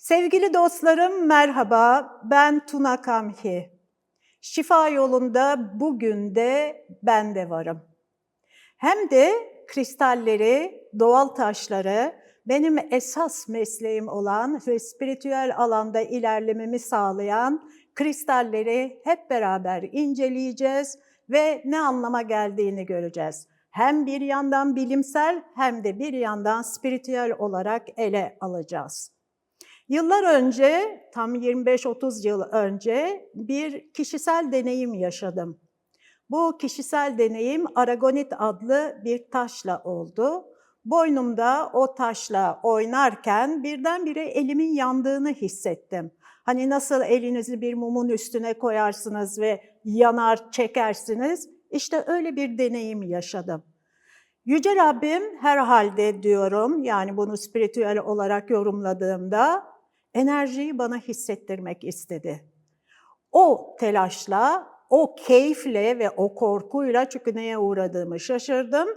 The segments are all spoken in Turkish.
Sevgili dostlarım merhaba, ben Tuna Kamhi. Şifa yolunda bugün de ben de varım. Hem de kristalleri, doğal taşları, benim esas mesleğim olan ve spiritüel alanda ilerlememi sağlayan kristalleri hep beraber inceleyeceğiz ve ne anlama geldiğini göreceğiz. Hem bir yandan bilimsel hem de bir yandan spiritüel olarak ele alacağız. Yıllar önce, tam 25-30 yıl önce bir kişisel deneyim yaşadım. Bu kişisel deneyim aragonit adlı bir taşla oldu. Boynumda o taşla oynarken birdenbire elimin yandığını hissettim. Hani nasıl elinizi bir mumun üstüne koyarsınız ve yanar çekersiniz, işte öyle bir deneyim yaşadım. Yüce Rabbim herhalde diyorum, yani bunu spiritüel olarak yorumladığımda enerjiyi bana hissettirmek istedi. O telaşla, o keyifle ve o korkuyla çünkü neye uğradığımı şaşırdım.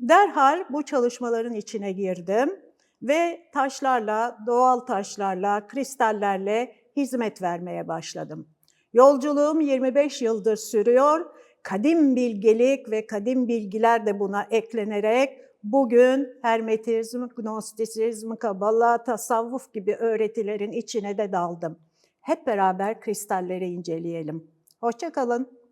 Derhal bu çalışmaların içine girdim ve taşlarla, doğal taşlarla, kristallerle hizmet vermeye başladım. Yolculuğum 25 yıldır sürüyor. Kadim bilgelik ve kadim bilgiler de buna eklenerek bugün hermetizm, gnostisizm, kabala, tasavvuf gibi öğretilerin içine de daldım. Hep beraber kristalleri inceleyelim. Hoşçakalın.